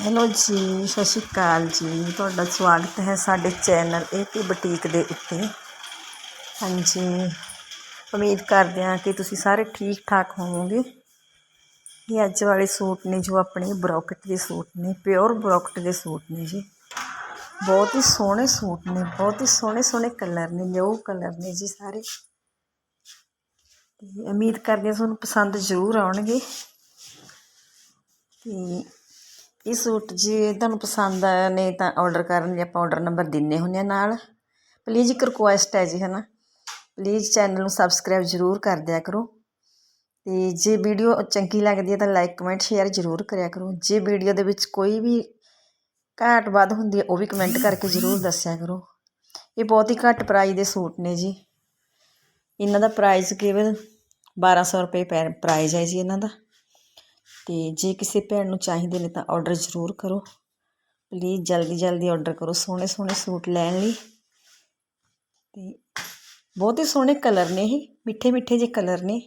Hello ਜੀ, ਸਤਿ ਸ਼੍ਰੀ ਅਕਾਲ ਜੀ। ਤੁਹਾਡਾ ਸਵਾਗਤ ਹੈ ਸਾਡੇ ਚੈਨਲ ਏਪੀ ਬੁਟੀਕ ਦੇ ਉੱਤੇ। ਹਾਂਜੀ, ਉਮੀਦ ਕਰਦੇ ਹਾਂ ਕਿ ਤੁਸੀਂ ਸਾਰੇ ਠੀਕ ਠਾਕ ਹੋਵੋਗੇ। ਇਹ ਅੱਜ ਵਾਲੇ ਸੂਟ ਨੇ ਜੋ ਆਪਣੇ ਬਰੋਕਟ ਦੇ ਸੂਟ ਨੇ, ਪਿਓਰ ਬਰੋਕਟ ਦੇ ਸੂਟ ਨੇ ਜੀ। ਬਹੁਤ ਹੀ ਸੋਹਣੇ ਸੂਟ ਨੇ, ਬਹੁਤ ਹੀ ਸੋਹਣੇ ਸੋਹਣੇ ਕਲਰ ਨੇ ਜੋ ਕਲਰ ਨੇ ਜੀ ਸਾਰੇ। ਤੇ ਉਮੀਦ ਕਰਦੇ ਹਾਂ ਤੁਹਾਨੂੰ ਪਸੰਦ ਜ਼ਰੂਰ ਆਉਣਗੇ। ਤੇ ਇਹ ਸੂਟ ਜੇ ਤੁਹਾਨੂੰ ਪਸੰਦ ਆਇਆ ਨੇ ਤਾਂ ਆਰਡਰ ਕਰਨ ਜੇ ਆਪਾਂ ਆਰਡਰ ਨੰਬਰ ਦਿੰਨੇ ਹੁੰਦੇ ਆ ਨਾਲ। ਪਲੀਜ਼ ਇੱਕ ਰਿਕੁਐਸਟ ਹੈ ਜੀ ਹੈ ਨਾ ਪਲੀਜ਼ ਚੈਨਲ ਨੂੰ ਸਬਸਕ੍ਰਾਈਬ ਜ਼ਰੂਰ ਕਰ ਦਿਆ ਕਰੋ। ਤੇ ਜੇ ਵੀਡੀਓ ਚੰਗੀ ਲੱਗਦੀ ਹੈ ਤਾਂ ਲਾਈਕ ਕਮੈਂਟ ਸ਼ੇਅਰ ਜ਼ਰੂਰ ਕਰਿਆ ਕਰੋ। ਜੇ ਵੀਡੀਓ ਦੇ ਵਿੱਚ ਕੋਈ ਵੀ ਘਾਟ ਵੱਧ ਹੁੰਦੀ ਹੈ, ਉਹ ਵੀ ਕਮੈਂਟ ਕਰਕੇ ਜ਼ਰੂਰ ਦੱਸਿਆ ਕਰੋ। ਇਹ ਬਹੁਤ ਹੀ ਘੱਟ ਪ੍ਰਾਈਸ ਦੇ ਸੂਟ ਨੇ ਜੀ। ਇਹਨਾਂ ਦਾ ਪ੍ਰਾਈਸ ਕੇਵਲ 1200 ਰੁਪਏ ਪ੍ਰਾਈਸ ਹੈ ਜੀ ਇਹਨਾਂ ਦਾ। ਅਤੇ ਜੇ ਕਿਸੇ ਭੈਣ ਨੂੰ ਚਾਹੀਦੇ ਨੇ ਤਾਂ ਔਡਰ ਜ਼ਰੂਰ ਕਰੋ। ਪਲੀਜ਼ ਜਲਦੀ ਜਲਦੀ ਔਡਰ ਕਰੋ। ਸੋਹਣੇ ਸੋਹਣੇ ਸੂਟ ਲੈਣ ਲਈ। ਅਤੇ ਬਹੁਤ ਹੀ ਸੋਹਣੇ ਕਲਰ ਨੇ ਇਹ। ਮਿੱਠੇ ਮਿੱਠੇ ਜਿਹੇ ਕਲਰ ਨੇ।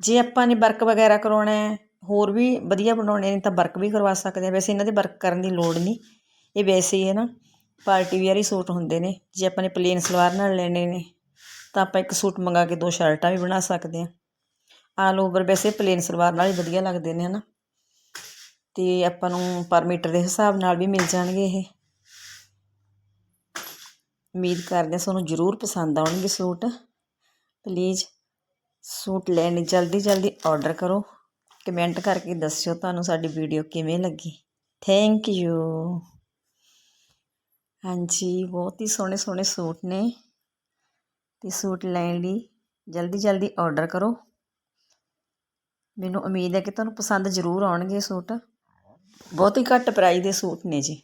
ਜੇ ਆਪਾਂ ਨੇ ਵਰਕ ਵਗੈਰਾ ਕਰਾਉਣਾ ਹੈ, ਹੋਰ ਵੀ ਵਧੀਆ ਬਣਾਉਣੇ ਨੇ ਤਾਂ ਵਰਕ ਵੀ ਕਰਵਾ ਸਕਦੇ ਆ ਵੈਸੇ ਇਹਨਾਂ ਦੇ ਵਰਕ ਕਰਨ ਦੀ ਲੋੜ ਨਹੀਂ। ਇਹ ਵੈਸੇ ਹੀ ਹੈ ਨਾ, ਪਾਰਟੀ ਵੇਅਰ ਹੀ ਸੂਟ ਹੁੰਦੇ ਨੇ। ਜੇ ਆਪਾਂ ਨੇ ਪਲੇਨ ਸਲਵਾਰ ਨਾਲ ਲੈਣੇ ਨੇ, ਤਾਂ ਆਪਾਂ ਇੱਕ ਸੂਟ ਮੰਗਾ ਕੇ ਦੋ ਸ਼ਰਟਾਂ ਵੀ ਬਣਾ ਸਕਦੇ ਆ ਆਲ ਓਵਰ ਵੈਸੇ ਪਲੇਨ ਸਲਵਾਰ ਨਾਲ ਹੀ ਵਧੀਆ ਲੱਗਦੇ ਨੇ, ਹਨਾ? ਤੇ ਆਪਾਂ ਨੂੰ ਪਰ ਮੀਟਰ ਦੇ ਹਿਸਾਬ ਨਾਲ ਵੀ ਮਿਲ ਜਾਣਗੇ ਇਹ। ਉਮੀਦ ਕਰਦੇ ਹਾਂ ਤੁਹਾਨੂੰ ਜ਼ਰੂਰ ਪਸੰਦ ਆਉਣਗੇ ਸੂਟ। ਪਲੀਜ਼ ਸੂਟ ਲੈਣ ਲਈ ਜਲਦੀ ਜਲਦੀ ਆਰਡਰ ਕਰੋ। ਕਮੈਂਟ ਕਰਕੇ ਦੱਸਿਓ ਤੁਹਾਨੂੰ ਸਾਡੀ ਵੀਡੀਓ ਕਿਵੇਂ ਲੱਗੀ। ਥੈਂਕ ਯੂ ਹਾਂਜੀ, ਬਹੁਤ ਹੀ ਸੋਹਣੇ ਸੋਹਣੇ ਸੂਟ ਨੇ। ਤੇ ਸੂਟ ਲੈਣ ਲਈ ਜਲਦੀ ਜਲਦੀ ਆਰਡਰ ਕਰੋ। ਮੈਨੂੰ ਉਮੀਦ ਹੈ ਕਿ ਤੁਹਾਨੂੰ ਪਸੰਦ ਜ਼ਰੂਰ ਆਉਣਗੇ ਸੂਟ। ਬਹੁਤ ਹੀ ਘੱਟ ਪ੍ਰਾਈਸ ਦੇ ਸੂਟ ਨੇ ਜੀ।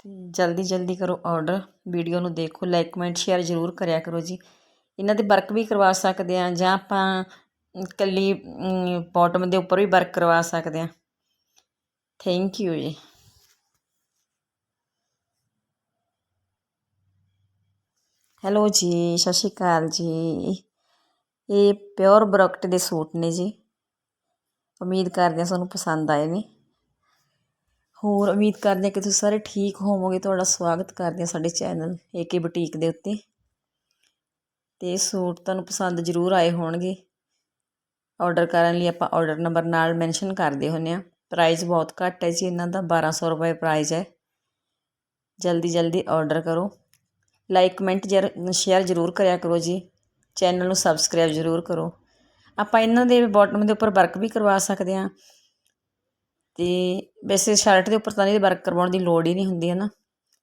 ਤੇ ਜਲਦੀ ਜਲਦੀ ਕਰੋ ਆਰਡਰ ਵੀਡੀਓ ਨੂੰ ਦੇਖੋ ਲਾਈਕ ਕਮੈਂਟ ਸ਼ੇਅਰ ਜ਼ਰੂਰ ਕਰਿਆ ਕਰੋ ਜੀ। ਇਹਨਾਂ ਦੇ ਵਰਕ ਵੀ ਕਰਵਾ ਸਕਦੇ ਆ ਜਾਂ ਆਪਾਂ ਕੱਲੀ ਬਾਟਮ ਦੇ ਉੱਪਰ ਵੀ ਵਰਕ ਕਰਵਾ ਸਕਦੇ ਆ ਥੈਂਕ ਯੂ ਜੀ। ਹੈਲੋ ਜੀ, ਸਤਿ ਸ਼੍ਰੀ ਅਕਾਲ ਜੀ। ਇਹ ਪਿਓਰ ਬਰੋਕਟ ਦੇ ਸੂਟ ਨੇ ਜੀ। ਉਮੀਦ ਕਰਦੇ ਹਾਂ ਤੁਹਾਨੂੰ ਪਸੰਦ ਆਏ ਨੇ। ਹੋਰ ਉਮੀਦ ਕਰਦੇ ਹਾਂ ਕਿ ਤੁਸੀਂ ਸਾਰੇ ਠੀਕ ਹੋਵੋਗੇ। ਤੁਹਾਡਾ ਸਵਾਗਤ ਕਰਦੇ ਹਾਂ ਸਾਡੇ ਚੈਨਲ ਏਕੇ ਬੁਟੀਕ ਦੇ ਉੱਤੇ। ਤੇ ਸੂਟ ਤੁਹਾਨੂੰ ਪਸੰਦ ਜ਼ਰੂਰ ਆਏ ਹੋਣਗੇ। ਆਰਡਰ ਕਰਨ ਲਈ ਆਪਾਂ ਆਰਡਰ ਨੰਬਰ ਨਾਲ ਮੈਂਸ਼ਨ ਕਰਦੇ ਹੁੰਨੇ ਆ ਪ੍ਰਾਈਸ ਬਹੁਤ ਘੱਟ ਹੈ ਜੀ ਇਹਨਾਂ ਦਾ 1200 ਰੁਪਏ ਪ੍ਰਾਈਸ ਹੈ। ਜਲਦੀ ਜਲਦੀ ਆਰਡਰ ਕਰੋ। ਲਾਈਕ ਕਮੈਂਟ ਸ਼ੇਅਰ ਜ਼ਰੂਰ ਕਰਿਆ ਕਰੋ ਜੀ। ਚੈਨਲ ਨੂੰ ਸਬਸਕ੍ਰਾਈਬ ਜ਼ਰੂਰ ਕਰੋ। ਆਪਾਂ ਇਹਨਾਂ ਦੇ ਬਾਟਮ ਦੇ ਉੱਪਰ ਵਰਕ ਵੀ ਕਰਵਾ ਸਕਦੇ ਹਾਂ। ਅਤੇ ਵੈਸੇ ਸ਼ਰਟ ਦੇ ਉੱਪਰ ਤਾਂ ਇਹਦੇ ਵਰਕ ਕਰਵਾਉਣ ਦੀ ਲੋੜ ਹੀ ਨਹੀਂ ਹੁੰਦੀ, ਹੈ ਨਾ?